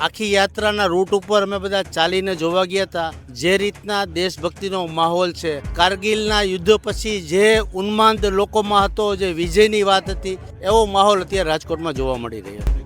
આખી યાત્રાના રૂટ ઉપર અમે બધા ચાલીને જોવા ગયા હતા. જે રીતના દેશભક્તિનો માહોલ છે. કારગિલના યુદ્ધ પછી જે ઉન્માદ લોકોમાં હતો, જે વિજયની વાત હતી, એવો માહોલ અત્યારે રાજકોટમાં જોવા મળી રહ્યો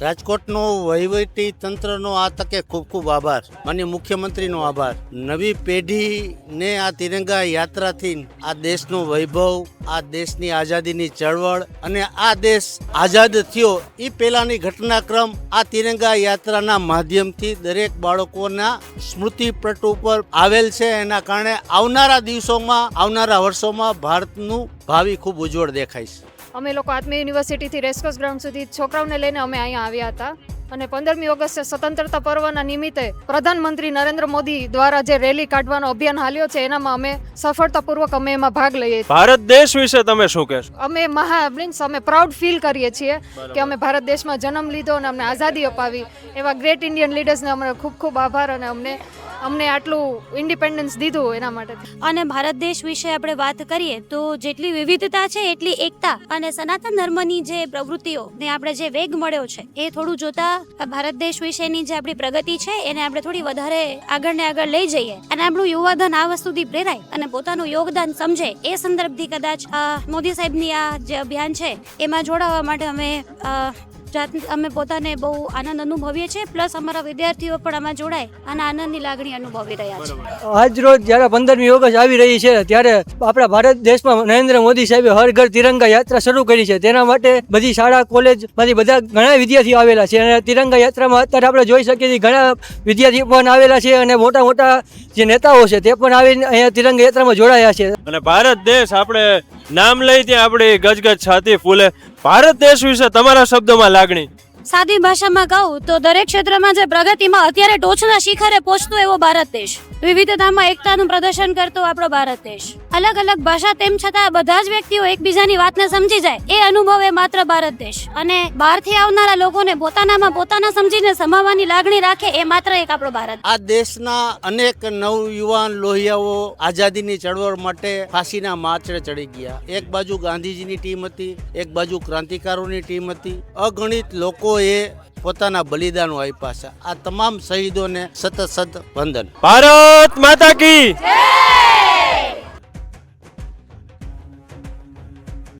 રાજકોટનો વહીવટી તંત્રનો આ તકે ખૂબ ખૂબ આભાર. માન્ય મુખ્યમંત્રીનો આભાર. નવી પેઢીને આ તિરંગા યાત્રાથી આ દેશનો વૈભવ, આ દેશની આઝાદીની ચળવળ અને આ દેશ આઝાદ થયો એ પહેલાંની ઘટનાક્રમ આ તિરંગા યાત્રાના માધ્યમથી દરેક બાળકોના સ્મૃતિ પટ ઉપર આવેલ છે. એના કારણે આવનારા દિવસોમાં, આવનારા વર્ષોમાં ભારતનું ભાવિ ખૂબ ઉજ્જવળ દેખાય છે. અમે લોકો આત્મીય યુનિવર્સિટીથી રેસકોર્સ ગ્રાઉન્ડ સુધી છોકરાઓને લઈને અમે અહીંયા આવ્યા હતા. અને પંદરમી ઓગસ્ટે સ્વતંત્રતા પર્વના નિમિત્તે પ્રધાનમંત્રી નરેન્દ્ર મોદી દ્વારા જે રેલી કાઢવાનો અભિયાન હાલ્યો છે એનામાં અમે સફળતાપૂર્વક અમે એમાં ભાગ લઈએ ભારત દેશ વિશે તમે શું કહેશો? અમે મહા મીન્સ અમે પ્રાઉડ ફીલ કરીએ છીએ કે અમે ભારત દેશમાં જન્મ લીધો અને અમને આઝાદી અપાવી. એવા ગ્રેટ ઇન્ડિયન લીડર્સને અમને ખૂબ ખૂબ આભાર અને અમને અમને આટલું ઇન્ડિપેન્ડન્સ દીધું એના માટે અને ભારત દેશ વિશે આપણે વાત કરીએ તો જેટલી વિવિધતા છે, એટલી એકતા અને સનાતન ધર્મની જે પ્રવૃત્તિઓ ને આપણે જે વેગ મળ્યો છે, એ થોડું જોતા ભારત દેશ વિશેની જે આપણી પ્રગતિ છે, એને આપણે થોડી વધારે આગળ ને આગળ લઈ જઈએ. અને આપણું યુવાધન આ વસ્તુથી પ્રેરાય અને પોતાનું યોગદાન સમજે, એ સંદર્ભથી કદાચ મોદી સાહેબની આ જે અભિયાન છે, એમાં જોડાવા માટે અમે જાત અમે પોતાને બહુ આનંદ અનુભવીએ છીએ પ્લસ અમારા વિદ્યાર્થીઓ પણ આમાં જોડાય અને આનંદની લાગણી અનુભવી રહ્યા છે. આજ રોજ જ્યારે પંદરમી ઓગસ્ટ આવી રહી છે ત્યારે આપણા ભારત દેશમાં નરેન્દ્ર મોદી સાહેબે હર ઘર તિરંગા યાત્રા શરૂ કરી છે. તેના માટે બધી શાળા કોલેજમાંથી બધા ઘણા વિદ્યાર્થીઓ આવેલા છે અને તિરંગા યાત્રામાં અત્યારે આપણે જોઈ શકીએ છીએ ઘણા વિદ્યાર્થીઓ પણ આવેલા છે અને મોટા મોટા જે નેતાઓ છે તે પણ આવીને અહીંયા તિરંગા યાત્રામાં જોડાયા છે. અને ભારત દેશ આપણે નામ લઈ ત્યાં આપણી ગજગજ છાતી ફૂલે. ભારત દેશ વિશે તમારા શબ્દોમાં લાગણી. સાદી ભાષામાં કહું તો દરેક ક્ષેત્રમાં જે પ્રગતિમાં અત્યારે ટોચના શિખરે પહોંચતો એવો ભારત દેશ. વિવિધતામાં એકતાનું પ્રદર્શન કરતો આપણો ભારત દેશ. અલગ અલગ ભાષા તેમ છતાં બધા જ વ્યક્તિઓ એકબીજાની વાતને સમજી જાય. એ અનુભવ એ માત્ર ભારત દેશ. અને બહારથી આવનારા લોકોને પોતાનામાં પોતાના સમજીને સમાવવાની લાગણી રાખે એ માત્ર એક આપણો ભારત આ દેશના અનેક નવયુવાન લોહિયાઓ આઝાદીની ચળવળ માટે ફાંસીના માચડે ચડી ગયા. એક બાજુ ગાંધીજીની ટીમ હતી, એક બાજુ ક્રાંતિકારોની ટીમ હતી. અગણિત લોકોએ પોતાના બલિદાનો આપ્યા છે. આ તમામ શહીદોને સતત સત વંદન. ભારત માતા કી